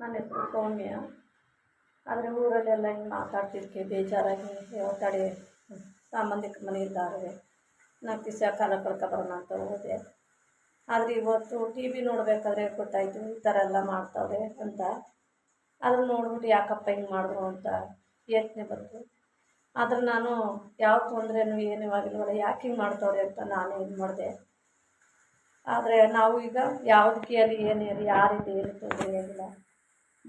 ನನ್ನ ಹೆಸರು ಸೌಮ್ಯ. ಆದರೆ ಊರಲ್ಲೆಲ್ಲ ಹಿಂಗೆ ಮಾತಾಡ್ತಿದ್ದಕ್ಕೆ ಬೇಜಾರಾಗಿ ಅಯ್ಯೋ ತಡಿ ಸಂಬಂಧಿಕರ ಮನೆ ಇದ್ದಾರೆ ನಾಲ್ಕು ದಿವಸ ಕಾಲ ಕಳ್ಕೊಬರೋಣ ಅಂತ ಹೋದೆ. ಆದರೆ ಇವತ್ತು ಟಿ ವಿ ನೋಡಬೇಕಾದ್ರೆ ಗೊತ್ತಾಯಿತು, ಈ ಥರ ಎಲ್ಲ ಮಾಡ್ತಾವ್ರೆ ಅಂತ. ಅದನ್ನು ನೋಡ್ಬಿಟ್ಟು ಯಾಕಪ್ಪ ಹಿಂಗೆ ಮಾಡಿದ್ರು ಅಂತ ಯೋಚನೆ ಬಂತು. ಆದರೆ ನಾನು ಯಾವ ತೊಂದರೆನೂ ಏನೂ ಆಗಿಲ್ವಲ್ಲ, ಯಾಕೆ ಹಿಂಗೆ ಮಾಡ್ತಾವ್ರೆ ಅಂತ ನಾನೇ ಇದು ಮಾಡಿದೆ. ಆದರೆ ನಾವು ಈಗ ಯಾವುದಕ್ಕೆ ಅಲ್ಲಿ ಏನೇ ಯಾರಿದೆ ಏನು ತೊಂದರೆ ಆಗಿಲ್ಲ.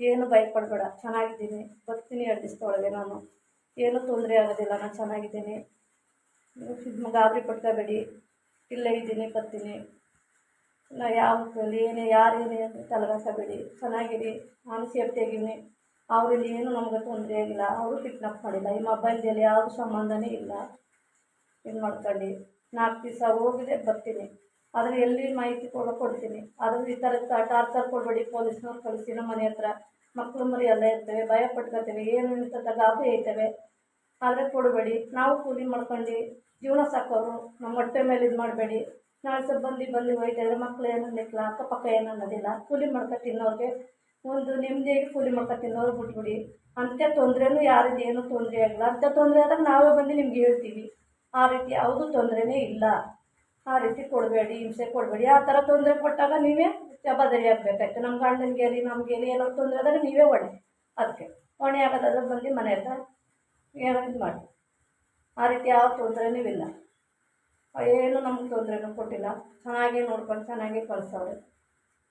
ಏನು ಭಯಪಡಬೇಡ, ಚೆನ್ನಾಗಿದ್ದೀನಿ. ಬರ್ತೀನಿ ಎರಡು ದಿವಸದೊಳಗೆ ನಾನು. ಏನೂ ತೊಂದರೆ ಆಗೋದಿಲ್ಲ, ನಾನು ಚೆನ್ನಾಗಿದ್ದೀನಿ. ನೀವು ಗಾಬರಿ ಪಡ್ಕೋಬೇಡಿ. ಇಲ್ಲೇ ಇದ್ದೀನಿ, ಬರ್ತೀನಿ. ನಾ ಯಾವ ಏನೇ ಯಾರೇನೇ ಅಂತ ತಲೆಗಾಸಬೇಡಿ ಚೆನ್ನಾಗಿರಿ, ನಾನು ಸೇಫ್ಟಿಯಾಗಿದ್ದೀನಿ. ಅವರಲ್ಲಿ ಏನು ನಮಗೆ ತೊಂದರೆ ಆಗಿಲ್ಲ, ಅವರು ಕಿಡ್ನಾಪ್ ಮಾಡಿಲ್ಲ. ಈ ಮೊಬೈಲ್ದಲ್ಲಿ ಯಾವುದು ಸಂಬಂಧನೇ ಇಲ್ಲ. ಇದು ಮಾಡ್ಕೊಂಡು ನಾಲ್ಕು ದಿವಸ ಹೋಗಿದೆ, ಬರ್ತೀನಿ. ಆದರೆ ಎಲ್ಲಿ ಮಾಹಿತಿ ಕೊಡೋ ಕೊಡ್ತೀನಿ. ಆದರೆ ಈ ಥರ ಟಾರ್ಚರ್ ಕೊಡಬೇಡಿ, ಪೊಲೀಸ್ನವ್ರು ಕಳಿಸಿ ನಮ್ಮ ಮನೆ ಹತ್ರ. ಮಕ್ಕಳು ಮರಿ ಎಲ್ಲ ಇರ್ತವೆ, ಭಯ ಪಟ್ಕೋತೇವೆ, ಏನು ಅಂತ ಗಾಬರಿ ಐತವೆ. ಆದರೆ ಕೊಡಬೇಡಿ. ನಾವು ಕೂಲಿ ಮಾಡ್ಕೊಂಡು ಜೀವನ ಸಾಕೋರು, ನಮ್ಮ ಹೊಟ್ಟೆ ಮೇಲೆ ಇದು ಮಾಡಬೇಡಿ. ನಾಳೆ ಸ್ವಲ್ಪ ಬಂದು ಬಂದು ಹೋಯ್ತಾರೆ ಮಕ್ಳು ಏನು ಅನ್ನಿಕ್ಲ ಅಕ್ಕಪಕ್ಕ ಏನು ಅನ್ನೋದಿಲ್ಲ. ಕೂಲಿ ಮಾಡ್ಕೊ ತಿನ್ನೋರಿಗೆ ಒಂದು ನೆಮ್ಮದಿಯಾಗಿ ಕೂಲಿ ಮಾಡ್ಕೊ ತಿನ್ನೋರು ಬಿಟ್ಬಿಡಿ. ಅಂತ ತೊಂದರೆನೂ ಯಾರಿದ್ದು ಏನೂ ತೊಂದರೆ ಆಗಲ್ಲ. ಅಂತ ತೊಂದರೆ ಆದಾಗ ನಾವೇ ಬಂದು ನಿಮ್ಗೆ ಹೇಳ್ತೀವಿ. ಆ ರೀತಿ ಯಾವುದೂ ತೊಂದರೆನೇ ಇಲ್ಲ. ಆ ರೀತಿ ಕೊಡಬೇಡಿ, ಹಿಂಸೆ ಕೊಡಬೇಡಿ. ಆ ಥರ ತೊಂದರೆ ಕೊಟ್ಟಾಗ ನೀವೇ ಜವಾಬ್ದಾರಿ ಆಗಬೇಕಾಯ್ತು ನಮ್ಮ ಗಂಡನಿಗೆ ಆಗಲಿ ನಮಗೆ ಆಗಲಿ ಏನೋ ತೊಂದರೆ ಆದಾಗ ನೀವೇ ಹೊಣೆ ಅದಕ್ಕೆ ಹೊಣೆ ಆಗೋದಾದ್ರೆ ಬಂದು ಮನೆ ಹತ್ರ ಏನೋ ಇದು ಮಾಡಿ. ಆ ರೀತಿ ಯಾವ ತೊಂದರೆನೂ ಇಲ್ಲ. ಏನು ನಮ್ಗೆ ತೊಂದರೆನೂ ಕೊಟ್ಟಿಲ್ಲ. ಚೆನ್ನಾಗೇ ನೋಡ್ಕೊಂಡು ಚೆನ್ನಾಗೇ ಕಳ್ಸವ್ರೆ.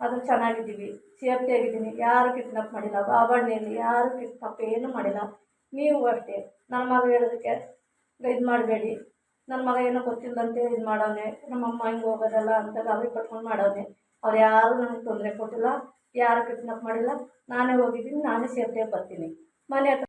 ಅದು ಚೆನ್ನಾಗಿದ್ದೀವಿ ಸೇಫ್ಟಿ ಆಗಿದ್ದೀನಿ ಯಾರು ಕಿಡ್ನಾಪ್ ಮಾಡಿಲ್ಲ ಬಾಬಣ್ಣೆಯಲ್ಲಿ ಯಾರು ಕಿಡ್ನಾಪ್ ಏನೂ ಮಾಡಿಲ್ಲ. ನೀವು ಅಷ್ಟೇ. ನಮ್ಮ ಮಗ ಹೇಳೋದಕ್ಕೆ ಇದು ಮಾಡಬೇಡಿ. ನನ್ನ ಮಗ ಏನೋ ಗೊತ್ತಿಲ್ಲದಂತೆ ಇದು ಮಾಡವನೆ, ನಮ್ಮಮ್ಮ ಹಿಂಗೆ ಹೋಗೋದಲ್ಲ ಅಂತ ಅವ್ರಿಗೆ ಪಟ್ಕೊಂಡು ಮಾಡೋನೆ ಅವ್ರು ಯಾರೂ ನನಗೆ ತೊಂದರೆ ಕೊಟ್ಟಿಲ್ಲ, ಯಾರು ಕಿಡ್ನಾಪ್ ಮಾಡಿಲ್ಲ, ನಾನೇ ಹೋಗಿದ್ದೀನಿ, ನಾನೇ ಸೇಫ್ಟಿಯಾಗಿ ಬರ್ತೀನಿ. ಮನೆ ಹತ್ರ